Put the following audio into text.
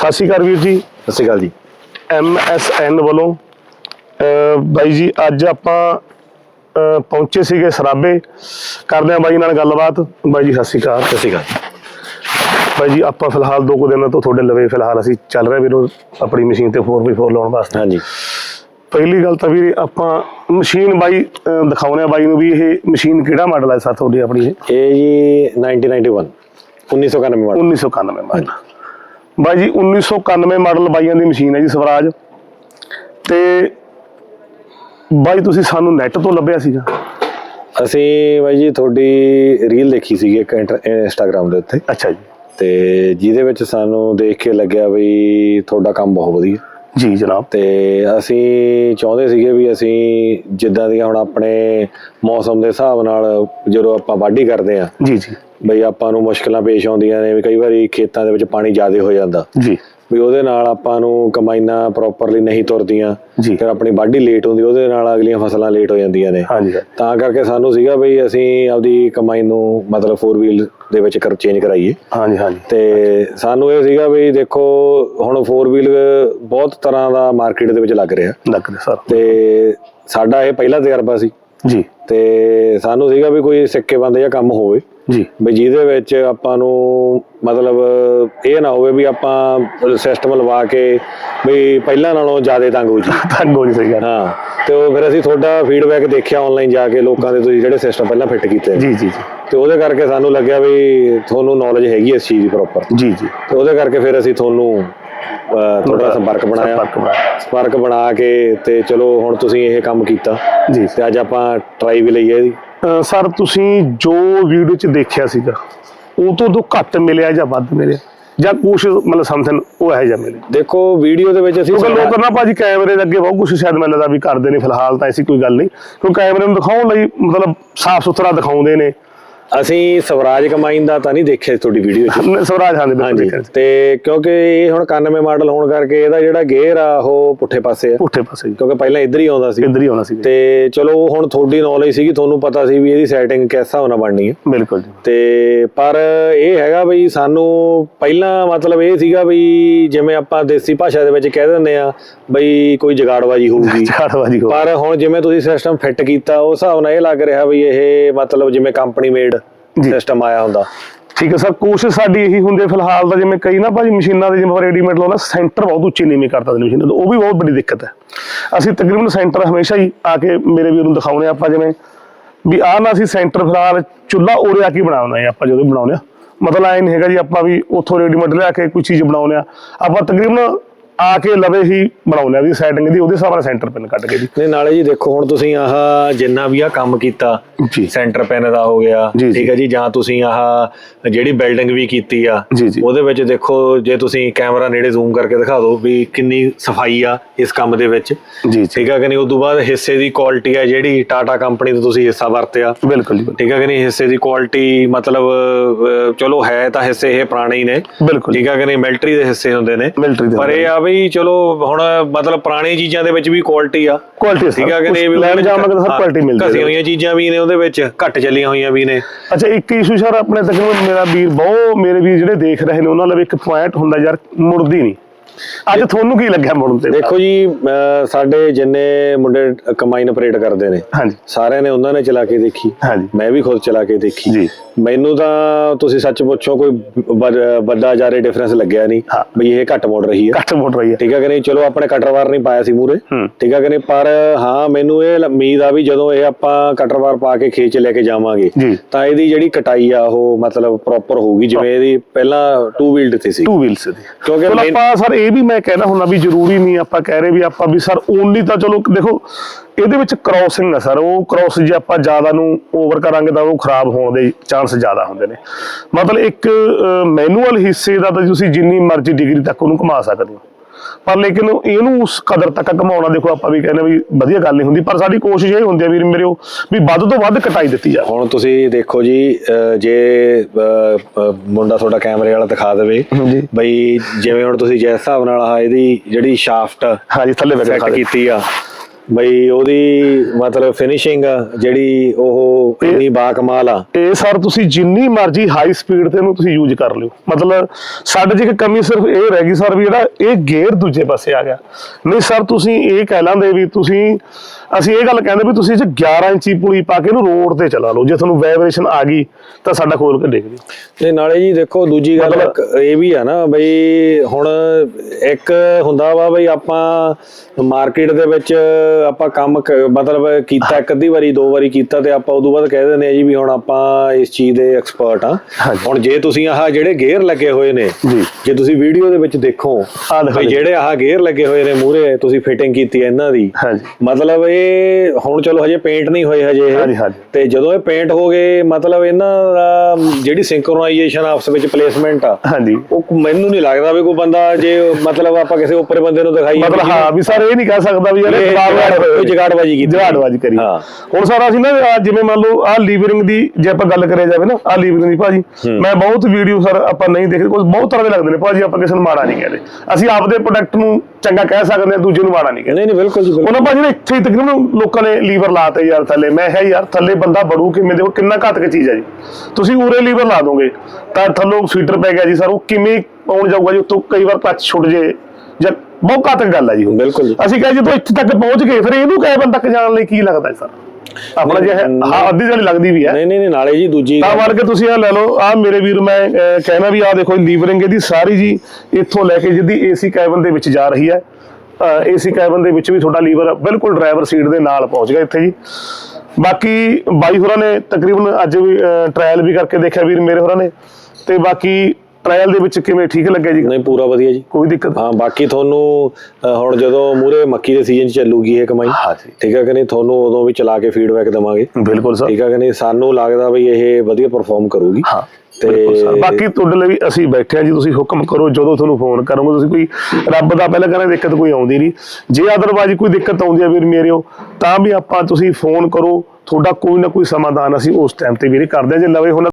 ਸਤਿ ਸ਼੍ਰੀ ਅਕਾਲ ਵੀਰ ਜੀ। ਸਤਿ ਸ਼੍ਰੀ ਅਕਾਲ ਜੀ। ਐਨ ਵੱਲੋਂ ਬਾਈ ਜੀ ਅੱਜ ਆਪਾਂ ਪਹੁੰਚੇ ਸੀਗੇ ਸਰਾਬੇ। ਕਰਦੇ ਆ ਬਾਈ ਨਾਲ ਗੱਲਬਾਤ। ਬਾਈ ਜੀ ਸਤਿ ਸ਼੍ਰੀ ਅਕਾਲ। ਸਤਿ ਸ਼੍ਰੀ ਅਕਾਲ ਬਾਈ ਜੀ ਆਪਾਂ ਫਿਲਹਾਲ ਦੋ ਕੁ ਦਿਨਾਂ ਤੋਂ ਤੁਹਾਡੇ ਲਵੇ ਫਿਲਹਾਲ ਅਸੀਂ ਚੱਲ ਰਹੇ ਵੀਰੋ ਆਪਣੀ ਮਸ਼ੀਨ ਤੇ 4x4 ਲਾਉਣ ਵਾਸਤੇ। ਹਾਂਜੀ। ਪਹਿਲੀ ਗੱਲ ਤਾਂ ਵੀਰ ਆਪਾਂ ਮਸ਼ੀਨ ਬਾਈ ਦਿਖਾਉਣੇ ਆ ਬਾਈ ਨੂੰ ਵੀ ਇਹ ਮਸ਼ੀਨ ਕਿਹੜਾ ਮਾਡਲ ਹੈ ਸਰ ਤੁਹਾਡੀ ਆਪਣੀ ਇਹ? ਇਹ ਜੀ 1991 1991 ਮਾਡਲ 1991 ਮਾਡਲ ਬਾਈ ਜੀ 1991 ਮਾਡਲ ਬਾਈਆਂ ਦੀ ਮਸ਼ੀਨ ਹੈ ਜੀ ਸਵਰਾਜ। ਤੇ ਬਾਈ ਤੁਸੀਂ ਸਾਨੂੰ ਨੈਟ ਤੋਂ ਲੱਭਿਆ ਸੀਗਾ। ਅਸੀਂ ਬਾਈ ਜੀ ਤੁਹਾਡੀ ਰੀਲ ਦੇਖੀ ਸੀਗੀ ਇੱਕ ਇੰਸਟਾਗ੍ਰam ਦੇ ਉੱਤੇ। ਅੱਛਾ ਜੀ। ਤੇ ਜਿਹਦੇ ਵਿੱਚ ਸਾਨੂੰ ਦੇਖ ਕੇ ਲੱਗਿਆ ਵੀ ਤੁਹਾਡਾ ਕੰਮ ਬਹੁਤ ਵਧੀਆ। ਜੀ ਜਨਾਬ। ਤੇ ਅਸੀਂ ਚਾਹੁੰਦੇ ਸੀਗੇ ਵੀ ਅਸੀਂ ਜਿੱਦਾਂ ਦੀਆਂ ਹੁਣ ਆਪਣੇ ਮੌਸਮ ਦੇ ਹਿਸਾਬ ਨਾਲ ਜਦੋਂ ਆਪਾਂ ਵਾਢੀ ਕਰਦੇ ਆ ਜੀ ਜੀ। ਬਈ ਆਪਾਂ ਨੂੰ ਮੁਸ਼ਕਲਾਂ ਪੇਸ਼ ਆਉਂਦੀਆਂ ਨੇ ਵੀ ਕਈ ਵਾਰੀ ਖੇਤਾਂ ਦੇ ਵਿੱਚ ਪਾਣੀ ਜ਼ਿਆਦਾ ਹੋ ਜਾਂਦਾ। ਜੀ। ਵੀ ਉਹਦੇ ਨਾਲ ਆਪਾਂ ਨੂੰ ਕਮਾਈਨਾਂ ਪ੍ਰੋਪਰਲੀ ਨਹੀਂ ਤੁਰਦੀਆਂ। ਫਿਰ ਆਪਣੀ ਵਾਢੀ ਲੇਟ ਹੁੰਦੀ ਉਹਦੇ ਨਾਲ ਅਗਲੀਆਂ ਫਸਲਾਂ ਲੇਟ ਹੋ ਜਾਂਦੀਆਂ ਨੇ। ਤਾਂ ਕਰਕੇ ਸਾਨੂੰ ਸੀਗਾ ਬਈ ਅਸੀਂ ਆਪਦੀ ਕਮਾਈ ਨੂੰ ਮਤਲਬ 4 ਵੀਲ ਦੇ ਵਿੱਚ ਕਰ ਚੇਂਜ ਕਰਾਈਏ। ਹਾਂਜੀ ਹਾਂਜੀ। ਤੇ ਸਾਨੂੰ ਇਹ ਸੀਗਾ ਵੀ ਦੇਖੋ ਹੁਣ 4 ਵੀਲ ਬਹੁਤ ਤਰ੍ਹਾਂ ਦਾ ਮਾਰਕੀਟ ਦੇ ਵਿੱਚ ਲੱਗ ਰਿਹਾ। ਲੱਗ ਰਿਹਾ ਸਰ। ਤੇ ਸਾਡਾ ਇਹ ਪਹਿਲਾ ਤਜਰਬਾ ਸੀ। ਜੀ। ਤੇ ਸਾਨੂੰ ਸੀਗਾ ਵੀ ਕੋਈ ਸਿੱਕੇ ਬੰਦ ਜਾਂ ਕੰਮ ਹੋਵੇ। ਜੀ। ਵੀ ਜਿਹਦੇ ਵਿੱਚ ਆਪਾਂ ਨੂੰ ਮਤਲਬ ਇਹ ਨਾ ਹੋਵੇ ਵੀ ਆਪਾਂ ਸਿਸਟਮ ਲਵਾ ਕੇ ਵੀ ਪਹਿਲਾਂ ਨਾਲੋਂ ਜ਼ਿਆਦਾ ਤੰਗ ਹੋ ਜੀ ਤੰਗੋ ਜੀ ਸਹੀ ਗੱਲ। ਹਾਂ ਤੇ ਉਹ ਫਿਰ ਅਸੀਂ ਤੁਹਾਡਾ ਫੀਡਬੈਕ ਦੇਖਿਆ ਆਨਲਾਈਨ ਜਾ ਕੇ ਲੋਕਾਂ ਦੇ ਤੁਸੀਂ ਜਿਹੜੇ ਸਿਸਟਮ ਪਹਿਲਾਂ ਫਿੱਟ ਕੀਤੇ। ਜੀ ਜੀ ਜੀ। ਤੇ ਉਹਦੇ ਕਰਕੇ ਸਾਨੂੰ ਲੱਗਿਆ ਵੀ ਤੁਹਾਨੂੰ ਨੌਲੇਜ ਹੈਗੀ ਇਸ ਚੀਜ਼ ਦੀ ਪ੍ਰੋਪਰ ਜੀ ਜੀ। ਤੇ ਉਹਦੇ ਕਰਕੇ ਫਿਰ ਅਸੀਂ ਤੁਹਾਨੂੰ ਤੁਹਾਡਾ ਸੰਪਰਕ ਬਣਾਇਆ। ਸੰਪਰਕ ਬਣਾ ਕੇ ਤੇ ਚਲੋ ਹੁਣ ਤੁਸੀਂ ਇਹ ਕੰਮ ਕੀਤਾ। ਜੀ। ਤੇ ਅੱਜ ਆਪਾਂ ਟਰਾਈ ਵੀ ਲਈ ਹੈ ਇਹਦੀ ਸਰ ਤੁਸੀਂ ਜੋ ਵੀਡੀਓ ਚ ਦੇਖਿਆ ਸੀਗਾ ਉਹ ਤੋਂ ਤੋਂ ਘੱਟ ਮਿਲਿਆ ਜਾਂ ਵੱਧ ਮਿਲਿਆ? ਜਾਂ ਕੁਛ ਮਤਲਬ ਸਮਥਿੰਗ ਉਹ ਹੈ ਜਾਂ ਮਿਲਿਆ? ਦੇਖੋ ਵੀਡੀਓ ਦੇ ਵਿੱਚ ਅਸੀਂ ਕਿਉਂਕਿ ਲੋਕ ਨਾ ਭਾਜੀ ਕੈਮਰੇ ਦੇ ਅੱਗੇ ਬਹੁਤ ਕੁਝ ਸ਼ਾਇਦ ਮੈਨੂੰ ਲੱਗਦਾ ਵੀ ਕਰਦੇ ਨੇ ਫਿਲਹਾਲ ਤਾਂ ਐਸੀ ਕੋਈ ਗੱਲ ਨਹੀਂ। ਕਿਉਂਕਿ ਕੈਮਰੇ ਨੂੰ ਦਿਖਾਉਣ ਲਈ ਮਤਲਬ ਸਾਫ਼ ਸੁਥਰਾ ਦਿਖਾਉਂਦੇ ਨੇ। ਅਸੀਂ ਸਵਰਾਜ ਕਮਾਈਨ ਦਾ ਤਾਂ ਨਹੀਂ ਦੇਖਿਆ ਤੁਹਾਡੀ ਵੀਡੀਓ 'ਚ। ਸਵਰਾਜ ਹਾਂ ਦੇ ਬਿਲਕੁਲ ਹਾਂਜੀ ਦੇਖਿਆ ਸੀ। ਤੇ ਕਿਉਂਕਿ ਇਹ ਹੁਣ 91 ਮਾਡਲ ਹੋਣ ਕਰਕੇ ਇਹਦਾ ਜਿਹੜਾ ਗੇਅਰ ਆ ਉਹ ਪੁੱਠੇ ਪਾਸੇ ਆ। ਪੁੱਠੇ ਪਾਸੇ ਜੀ। ਕਿਉਂਕਿ ਪਹਿਲਾਂ ਇੱਧਰ ਹੀ ਆਉਂਦਾ ਸੀ। ਇੱਧਰ ਹੀ ਆਉਣਾ ਸੀ। ਤੇ ਚਲੋ ਹੁਣ ਤੁਹਾਡੀ ਨੌਲੇਜ ਸੀਗੀ ਤੁਹਾਨੂੰ ਪਤਾ ਸੀ ਵੀ ਇਹਦੀ ਸੈਟਿੰਗ ਕਿਸ ਹਿਸਾਬ ਨਾਲ ਬਣਨੀ ਹੈ ਬਿਲਕੁਲ ਜੀ। ਤੇ ਪਰ ਇਹ ਹੈਗਾ ਬਈ ਸਾਨੂੰ ਪਹਿਲਾਂ ਮਤਲਬ ਇਹ ਸੀਗਾ ਬਈ ਜਿਵੇਂ ਆਪਾਂ ਦੇਸੀ ਭਾਸ਼ਾ ਦੇ ਵਿੱਚ ਕਹਿ ਦਿੰਦੇ ਆ ਬਈ ਕੋਈ ਜਗਾੜਬਾਜੀ ਹੋਊਗੀ। ਝਾੜਵਾਜੀ ਹੋ ਪਰ ਹੁਣ ਜਿਵੇਂ ਤੁਸੀਂ ਸਿਸਟਮ ਫਿੱਟ ਕੀਤਾ ਉਸ ਹਿਸਾਬ ਨਾਲ ਇਹ ਲੱਗ ਰਿਹਾ ਵੀ ਇਹ ਮਤਲਬ ਜਿਵੇਂ ਕੰਪਨੀ ਮੇਡ ਜੀ। ਸਿਸਟਮ ਆਇਆ ਹੁੰਦਾ। ਠੀਕ ਹੈ ਸਰ ਕੋਸ਼ਿਸ਼ ਸਾਡੀ ਇਹੀ ਹੁੰਦੀ ਹੈ ਫਿਲਹਾਲ ਤਾਂ ਜਿਵੇਂ ਕਈ ਨਾ ਭਾਜੀ ਮਸ਼ੀਨਾਂ ਦੇ ਜਿਵੇਂ ਰੈਡੀਮੇਡ ਲਾਉਣਾ ਸੈਂਟਰ ਬਹੁਤ ਉੱਚੀ ਨੀਵੀਂ ਕਰਤਾ ਦੇ ਮਸ਼ੀਨਾਂ ਦਾ ਉਹ ਵੀ ਬਹੁਤ ਵੱਡੀ ਦਿੱਕਤ ਹੈ। ਅਸੀਂ ਤਕਰੀਬਨ ਸੈਂਟਰ ਹਮੇਸ਼ਾ ਹੀ ਆ ਕੇ ਮੇਰੇ ਵੀਰ ਨੂੰ ਦਿਖਾਉਣੇ ਆ ਆਪਾਂ ਜਿਵੇਂ ਵੀ ਆਹ ਨਾ ਅਸੀਂ ਸੈਂਟਰ ਫਿਲਹਾਲ ਚੁੱਲਾ ਉਰੇ ਆ ਕੇ ਬਣਾਉਣਾ ਹੈ ਆਪਾਂ ਜਦੋਂ ਬਣਾਉਣੇ ਆ ਮਤਲਬ ਐ ਨਹੀਂ ਹੈਗਾ ਜੀ ਆਪਾਂ ਵੀ ਉੱਥੋਂ ਰੈਡੀਮੇਡ ਲਿਆ ਕੇ ਕੋਈ ਚੀਜ਼ ਬਣਾਉਣੇ ਆ ਆਪਾਂ ਤਕਰੀਬਨ ਆ ਕੇ ਲਵੇ ਹੀ ਬਣਾਉਣੇ ਆ ਵੀ ਸੈਟਿੰਗ ਦੀ ਉਹਦੇ ਹਿਸਾਬ ਨਾਲ ਸੈਂਟਰ ਪਿੰਨ ਕੱਟ ਕੇ ਜੀ। ਨਹੀਂ ਨਾਲੇ ਜੀ ਦੇਖੋ ਹੁਣ ਤੁਸੀਂ ਆਹ ਜਿੰਨਾ ਵੀ ਆ ਕੰਮ ਕੀਤਾ ਜੀ। ਸੈਂਟਰ ਪੈਨ ਦਾ ਹੋ ਗਿਆ ਜੀ। ਠੀਕ ਹੈ ਜੀ ਜਾਂ ਤੁਸੀਂ ਆਹ ਜਿਹੜੀ ਬਿਲਡਿੰਗ ਵੀ ਕੀਤੀ ਆ ਜੀ, ਜੀ। ਉਹਦੇ ਵਿੱਚ ਦੇਖੋ ਜੇ ਤੁਸੀਂ ਕੈਮਰਾ ਨੇੜੇ ਜ਼ੂਮ ਕਰਕੇ ਦਿਖਾ ਦਿਓ ਵੀ ਕਿੰਨੀ ਸਫ਼ਾਈ ਆ ਇਸ ਕੰਮ ਦੇ ਵਿੱਚ। ਜੀ ਜੀ। ਠੀਕ ਹੈ ਕਿ ਨਹੀਂ? ਉਸ ਤੋਂ ਬਾਅਦ ਹਿੱਸੇ ਦੀ ਕੁਆਲਿਟੀ ਆ ਜਿਹੜੀ ਟਾਟਾ ਕੰਪਨੀ ਤੋਂ ਤੁਸੀਂ ਹਿੱਸਾ ਵਰਤਿਆ। ਬਿਲਕੁਲ ਜੀ। ਬਿਲਕੁਲ। ਠੀਕ ਹੈ ਕਿ ਨਹੀਂ? ਹਿੱਸੇ ਦੀ ਕੁਆਲਿਟੀ ਮਤਲਬ ਅਹ, ਚਲੋ ਹੈ ਤਾਂ ਹਿੱਸੇ ਇਹ ਪੁਰਾਣੇ ਹੀ ਨੇ। ਬਿਲਕੁਲ ਠੀਕ ਹੈ ਕਿ ਨਹੀਂ? ਮਿਲਟਰੀ ਦੇ ਹਿੱਸੇ ਹੁੰਦੇ ਨੇ। ਦੇ ਪਰ ਇਹ ਆ ਵੀ ਚਲੋ ਹੁਣ ਮਤਲਬ ਪੁਰਾਣੀ ਚੀਜ਼ਾਂ ਦੇ ਵਿੱਚ ਵੀ ਕੁਆਲਿਟੀ ਆ। ਕੁਆਲਿਟੀ ਠੀਕ ਆ ਕਿ ਨਹੀਂ ਵੀ ਲੈਣ ਜਾਵਾਂਗੇ ਤਾਂ ਸਭ ਕੁਆਲਿਟੀ ਮਿਲਦੀ ਘਸੀਆਂ ਹੈ ਹੋਈਆਂ ਚੀਜ਼ਾਂ ਵੀ ਨੇ ਉਹਦੇ ਵਿੱਚ ਘੱਟ ਚੱਲੀਆਂ ਹੋਈਆਂ ਵੀ ਨੇ। ਅੱਛਾ ਇੱਕ ਇਸ਼ੂ ਸਰ ਆਪਣੇ ਤਕਰੀਬਨ ਮੇਰਾ ਵੀਰ ਬਹੁਤ ਮੇਰੇ ਵੀਰ ਜਿਹੜੇ ਦੇਖ ਰਹੇ ਨੇ ਉਹਨਾਂ ਲਈ ਇੱਕ ਪੁਆਇੰਟ ਹੁੰਦਾ ਯਾਰ ਮੁੜਦੀ ਨਹੀਂ। ਅੱਜ ਤੁਹਾਨੂੰ ਕੀ ਲੱਗਿਆ ਮੁੜਨ ਤੇ ਦੇਖੋ ਜੀ ਸਾਡੇ ਜਿੰਨੇ ਮੁੰਡੇ ਕਮਾਈਨ ਆਪਰੇਟ ਕਰਦੇ ਨੇ ਹਾਂਜੀ। ਸਾਰਿਆਂ ਨੇ ਉਹਨਾਂ ਨੇ ਚਲਾ ਕੇ ਦੇਖੀ ਹਾਂਜੀ। ਮੈਂ ਵੀ ਖੁਦ ਚਲਾ ਕੇ ਦੇਖੀ। ਜੀ। ਮੈਨੂੰ ਤਾਂ ਤੁਸੀਂ ਸੱਚ ਪੁੱਛੋ ਕੋਈ ਵੱਡਾ ਜਾਰੇ ਡਿਫਰੈਂਸ ਲੱਗਿਆ ਨਹੀਂ। ਵੀ ਇਹ ਘੱਟ ਮੋੜ ਰਹੀ ਹੈ। ਘੱਟ ਮੁੜ ਰਹੀ ਹੈ। ਠੀਕ ਹੈ ਕਿ ਨਹੀਂ? ਚਲੋ ਆਪਣੇ ਕਟਰਵਾਰ ਨਹੀਂ ਪਾਇਆ ਸੀ ਮੂਰੇ। ਠੀਕ ਹੈ ਕਿ ਨਹੀਂ? ਪਰ ਹਾਂ ਮੈਨੂੰ ਇਹ ਉਮੀਦ ਆ ਵੀ ਜਦੋਂ ਇਹ ਆਪਾਂ ਕਟਰਵਾਰ ਪਾ ਕੇ ਖੇਚ ਲੈ ਕੇ ਜਾਵਾਂਗੇ। ਤਾਂ ਇਹਦੀ ਜਿਹੜੀ ਕਟਾਈ ਆ ਉਹ ਮਤਲਬ ਪ੍ਰੋਪਰ ਹੋਊਗੀ ਜਿਵੇਂ ਇਹਦੀ ਪਹਿਲਾਂ ਟੂ ਵੀਲਡ ਤੇ ਸੀ। ਟੂ ਵੀਲਸ ਦੀ ਕਿਉਂਕਿ ਆਪਾਂ ਸਰ ਇਹ ਵੀ ਮੈਂ ਕਹਿਣਾ ਹੁੰਦਾ ਵੀ ਜ਼ਰੂਰੀ ਨਹੀਂ ਆਪਾਂ ਕਹਿ ਰਹੇ ਵੀ ਆਪਾਂ ਵੀ ਸਰ ਓਨਲੀ ਤਾਂ ਚਲੋ ਦੇਖੋ, ਇਹਦੇ ਵਿੱਚ ਕ੍ਰਾਸਿੰਗ ਆ ਸਰ, ਉਹ ਕ੍ਰਾਸ ਜੇ ਆਪਾਂ ਜ਼ਿਆਦਾ ਨੂੰ ਓਵਰ ਕਰਾਂਗੇ ਤਾਂ ਉਹ ਖਰਾਬ ਹੋਣ ਦੇ ਚਾਂਸ ਜ਼ਿਆਦਾ ਹੁੰਦੇ ਨੇ। ਮਤਲਬ ਇੱਕ ਮੈਨੂਅਲ ਹਿੱਸੇ ਦਾ ਤਾਂ ਤੁਸੀਂ ਜਿੰਨੀ ਮਰਜ਼ੀ ਡਿਗਰੀ ਤੱਕ ਉਹਨੂੰ ਘੁਮਾ ਸਕਦੇ ਹੋ। ਪਰ ਲੇਕਿਨ ਇਹਨੂੰ ਉਸ ਕਦਰ ਤੱਕ ਘਮਾਉਣਾ ਦੇਖੋ ਆਪਾਂ ਵੀ ਕਹਿੰਦੇ ਵੀ ਵਧੀਆ ਗੱਲ ਨਹੀਂ ਹੁੰਦੀ ਪਰ ਸਾਡੀ ਕੋਸ਼ਿਸ਼ ਇਹ ਹੁੰਦੀ ਹੈ ਵੀਰ ਮੇਰਿਓ ਵੀ ਵੱਧ ਤੋਂ ਵੱਧ ਕਟਾਈ ਦਿੱਤੀ ਜਾਵੇ ਹੁਣ ਤੁਸੀਂ ਦੇਖੋ ਜੀ ਜੇ ਮੁੰਡਾ ਤੁਹਾਡਾ ਕੈਮਰੇ ਵਾਲਾ ਦਿਖਾ ਦੇਵੇ ਜੀ। ਬਈ ਜਿਵੇਂ ਹੁਣ ਤੁਸੀਂ ਜਿਸ ਹਿਸਾਬ ਨਾਲ ਆ ਇਹਦੀ ਜਿਹੜੀ ਸ਼ਾਫਟ ਹਾਂਜੀ ਥੱਲੇ ਸੈੱਟ ਕੀਤੀ ਆ ਬਈ ਉਹਦੀ ਮਤਲਬ ਫਿਨਿਸ਼ਿੰਗ ਜਿਹੜੀ ਉਹ ਇੰਨੀ ਬਾਕਮਾਲ ਆ। ਇਹ ਸਰ ਤੁਸੀਂ ਜਿੰਨੀ ਮਰਜ਼ੀ ਹਾਈ ਸਪੀਡ ਤੇ ਇਹਨੂੰ ਤੁਸੀਂ ਯੂਜ਼ ਕਰ ਲਿਓ। ਮਤਲਬ ਸਾਡੇ 'ਚ ਇੱਕ ਕਮੀ ਸਿਰਫ ਇਹ ਰਹਿ ਗਈ ਸਰ ਵੀ ਜਿਹੜਾ ਇਹ ਗੇਅਰ ਦੂਜੇ ਪਾਸੇ ਆ ਗਿਆ। ਨਹੀਂ ਸਰ ਤੁਸੀਂ ਇਹ ਕਹਿ ਲਾਂਦੇ ਵੀ ਤੁਸੀਂ ਅਸੀਂ ਇਹ ਗੱਲ ਕਹਿੰਦੇ ਵੀ ਤੁਸੀਂ 'ਚ 11 ਇੰਚੀ ਪੁਲੀ ਪਾ ਕੇ ਇਹਨੂੰ ਰੋਡ ਤੇ ਚਲਾ ਲਓ। ਜੇ ਤੁਹਾਨੂੰ ਵਾਈਬ੍ਰੇਸ਼ਨ ਆ ਗਈ ਤਾਂ ਸਾਡਾ ਖੋਲ ਕੇ ਦੇਖ ਲਿਓ। ਤੇ ਨਾਲੇ ਜੀ ਦੇਖੋ ਦੂਜੀ ਗੱਲ ਇਹ ਵੀ ਆ ਨਾ ਬਈ ਹੁਣ ਇੱਕ ਹੁੰਦਾ ਵਾ ਬਈ ਆਪਾਂ ਮਾਰਕੀਟ ਦੇ ਵਿੱਚ ਆਪਾਂ ਕੰਮ ਕ- ਮਤਲਬ ਕੀਤਾ ਇੱਕ ਅੱਧੀ ਵਾਰੀ ਦੋ ਵਾਰੀ ਕੀਤਾ ਤੇ ਆਪਾਂ ਉਦੋਂ ਬਾਅਦ ਕਹਿ ਦਿੰਦੇ ਆ ਜੀ ਵੀ ਹੁਣ ਆਪਾਂ ਇਸ ਚੀਜ਼ ਦੇ ਐਕਸਪਰਟ ਆ ਹਾਂਜੀ। ਹੁਣ ਜੇ ਤੁਸੀਂ ਆਹ ਜਿਹੜੇ ਗੇਅਰ ਲੱਗੇ ਹੋਏ ਨੇ ਜੀ। ਜੇ ਤੁਸੀਂ ਵੀਡੀਓ ਦੇ ਵਿੱਚ ਦੇਖੋ ਆਹ ਦਿਖਾ। ਜਿਹੜੇ ਆਹ ਗੇਅਰ ਲੱਗੇ ਹੋਏ ਨੇ ਮੂਰੇ ਤੁਸੀਂ ਫਿਟਿੰਗ ਕੀਤੀ ਹੈ ਇਹਨਾਂ ਦੀ ਹਾਂਜੀ ਮਤਲਬ ਇਹ ਹੁਣ ਚਲੋ ਹਜੇ ਪੇਂਟ ਨਹੀਂ ਹੋਏ ਹਜੇ ਇਹ। ਹਾਂਜੀ, ਹਾਂਜੀ। ਤੇ ਜਦੋਂ ਇਹ ਪੇਂਟ ਹੋ ਗਏ ਮਤਲਬ ਇਹਨਾਂ ਦਾ ਜਿਹੜੀ ਸਿੰਕਰੋਨਾਈਜੇਸ਼ਨ ਆਪਸ ਵਿੱਚ ਪਲੇਸਮੈਂਟ ਆ ਹਾਂਜੀ ਉਹ ਮੈਨੂੰ ਨਹੀਂ ਲੱਗਦਾ ਵੀ ਕੋਈ ਬੰਦਾ ਜੇ ਮਤਲਬ ਆਪਾਂ ਕਿਸੇ ਉੱਪਰ ਬੰਦੇ ਨੂੰ ਦਿਖਾਈਏ ਮਤਲਬ ਹਾਂ ਵੀ ਸਰ ਇਹ ਨਹੀਂ ਕਹਿ ਸਕਦਾ ਵੀ ਯਾਰ ਇਹ ਇਹ ਜਵਾਬ ਕੋਈ ਜੁਗਾੜਬਾਜ਼ੀ ਕੀਤੀ। ਜਗਾੜਬਾਜੀ ਕਰੀ। ਹਾਂ। ਹੁਣ ਸਰ ਅਸੀਂ ਨਾ ਜਿਵੇਂ ਮੰਨ ਲਓ ਆਹ ਲੀਵਰਿੰਗ ਦੀ ਜੇ ਆਪਾਂ ਗੱਲ ਕਰਿਆ ਜਾਵੇ ਨਾ ਆਹ ਲੀਵਰਿੰਗ ਦੀ ਭਾਜੀ ਮੈਂ ਬਹੁਤ ਵੀਡੀਓ ਸਰ ਆਪਾਂ ਨਹੀਂ ਦੇਖਦੇ ਕੋਈ ਬਹੁਤ ਤਰ੍ਹਾਂ ਦੇ ਲੱਗਦੇ ਨੇ ਭਾਜੀ ਆਪਾਂ ਕਿਸੇ ਨੂੰ ਮਾੜਾ ਨਹੀਂ ਕਹਿੰਦੇ। ਅਸੀਂ ਆਪਦੇ ਪ੍ਰੋਡਕਟ ਨੂੰ ਚੰਗਾ ਕਹਿ ਸਕਦੇ ਹਾਂ ਦੂਜੇ ਨੂੰ ਮਾੜਾ ਨਹੀਂ ਕਹਿੰਦੇ। ਨਹੀਂ ਨਹੀਂ ਬਿਲਕੁਲ ਜੀ ਉਹਨਾਂ ਭਾਜੀ ਨੇ ਇੱਥੇ ਹੀ ਤਕਰੀਬਨ ਲੋਕਾਂ ਨੇ ਲੀਵਰ ਲਾਤੇ ਯਾਰ ਥੱਲੇ। ਮੈਂ ਕਿਹਾ ਯਾਰ ਥੱਲੇ ਬੰਦਾ ਬੜੂ ਕਿਵੇਂ? ਦੇਖੋ ਕਿੰਨਾ ਘਾਤਕ ਚੀਜ਼ ਹੈ ਜੀ। ਤੁਸੀਂ ਉਰੇ ਲੀਵਰ ਲਾ ਦੋਗੇ ਤਾਂ ਥੱਲੋਂ ਫੀਟਰ ਪੈ ਗਿਆ ਜੀ ਸਰ ਉਹ ਕਿਵੇਂ ਆਉਣ ਜਾਊਗਾ ਜੀ? ਉੱਤੋਂ ਕਈ ਵਾਰ ਕੱਚ ਛੁੱਟ ਜੇ। ਜਾਂ ਬਹੁਤ ਘਾਤਕ ਗੱਲ ਹੈ ਜੀ। ਬਿਲਕੁਲ। ਅਸੀਂ ਕਹੇ ਜਦੋਂ ਇੱਥੇ ਤੱਕ ਪਹੁੰਚ ਗਏ ਫਿਰ ਇਹਨੂੰ ਕੈਬਨ ਤੱਕ ਜਾਣ ਲਈ ਕੀ ਲੱਗਦਾ ਸਰ? ਆਪਣਾ ਜੇ ਹੈ- ਅੱਧੀ ਜਿਹੜੀ ਲੱਗਦੀ ਵੀ ਹੈ। ਨਹੀਂ ਨਹੀਂ ਨਾਲੇ ਜੀ ਦੂਜੀ ਤਾਂ ਕੇ ਤੁਸੀਂ ਆ ਲੈ ਲਓ ਆ ਮੇਰੇ ਵੀਰ ਮੈਂ ਕਹਿਣਾ ਵੀ ਆ ਦੇਖੋ ਲੀਵਰਿੰਗ ਇਹਦੀ ਸਾਰੀ ਜੀ ਇੱਥੋਂ ਲੈ ਕੇ ਜਿੱਦੀ ਏਸੀ ਕੈਬਨ ਦੇ ਵਿੱਚ ਜਾ ਰਹੀ ਹੈ। ਏਸੀ ਕੈਬਨ ਦੇ ਵਿੱਚ ਵੀ ਤੁਹਾਡਾ ਲੀਵਰ ਬਿਲਕੁਲ ਡਰਾਈਵਰ ਸੀਟ ਦੇ ਨਾਲ ਪਹੁੰਚ ਗਿਆ ਇੱਥੇ ਜੀ। ਬਾਕੀ ਬਾਈ ਹੋਰਾਂ ਨੇ ਤਕਰੀਬਨ ਅੱਜ ਵੀ ਟ੍ਰਾਇਲ ਵੀ ਕਰਕੇ ਦੇਖਿਆ ਵੀਰ ਮੇਰੇ ਹੋਰਾਂ ਨੇ। ਤੇ ਬਾਕੀ ਟ੍ਰਾਇਲ ਦੇ ਵਿੱਚ ਕਿਵੇਂ ਠੀਕ ਲੱਗਿਆ ਜੀ? ਨਹੀਂ ਪੂਰਾ ਵਧੀਆ ਜੀ। ਕੋਈ ਦਿੱਕਤ? ਹਾਂ ਬਾਕੀ ਤੁਹਾਨੂੰ ਅ, ਹੁਣ ਜਦੋਂ ਮੂਰੇ ਮੱਕੀ ਦੇ ਸੀਜ਼ਨ ਚ ਚੱਲੂਗੀ ਇਹ ਕਮਾਈ ਹਾਂ ਜੀ। ਠੀਕ ਹੈ ਕਿ ਨਹੀਂ? ਤੁਹਾਨੂੰ ਉਦੋਂ ਵੀ ਚਲਾ ਕੇ ਫੀਡਬੈਕ ਦਵਾਂਗੇ। ਬਿਲਕੁਲ ਸਰ। ਠੀਕ ਹੈ ਕਿ ਨਹੀਂ? ਸਾਨੂੰ ਲੱਗਦਾ ਵੀ ਇਹ ਵਧੀਆ ਪਰਫਾਰਮ ਕਰੂਗੀ। ਹਾਂ ਤੇ ਬਿਲਕੁਲ ਸਰ। ਬਾਕੀ ਤੁਹਾਡੇ ਲਈ ਵੀ ਅਸੀਂ ਬੈਠੇ ਹਾਂ ਜੀ ਤੁਸੀਂ ਹੁਕਮ ਕਰੋ ਜਦੋਂ ਤੁਹਾਨੂੰ ਫੋਨ ਕਰੋਗੇ ਤੁਸੀਂ ਕੋਈ ਰੱਬ ਦਾ ਪਹਿਲਾਂ ਕਹਿੰਦੇ ਦਿੱਕਤ ਕੋਈ ਆਉਂਦੀ ਨਹੀਂ। ਜੇ ਅਦਰਵਾਈਜ਼ ਕੋਈ ਦਿੱਕਤ ਆਉਂਦੀ ਹੈ ਵੀਰ ਮੇਰਿਓ ਤਾਂ ਵੀ ਆਪਾਂ ਤੁਸੀਂ ਫੋਨ ਕਰੋ ਤੁਹਾਡਾ ਕੋਈ ਨਾ ਕੋਈ ਸਮਾਧਾਨ ਅਸੀਂ ਉਸ ਟਾਈਮ ਤੇ ਵੀਰੇ ਕਰਦੇ ਹਾਂ। ਜੇ ਲਵੇ ਹੁਣ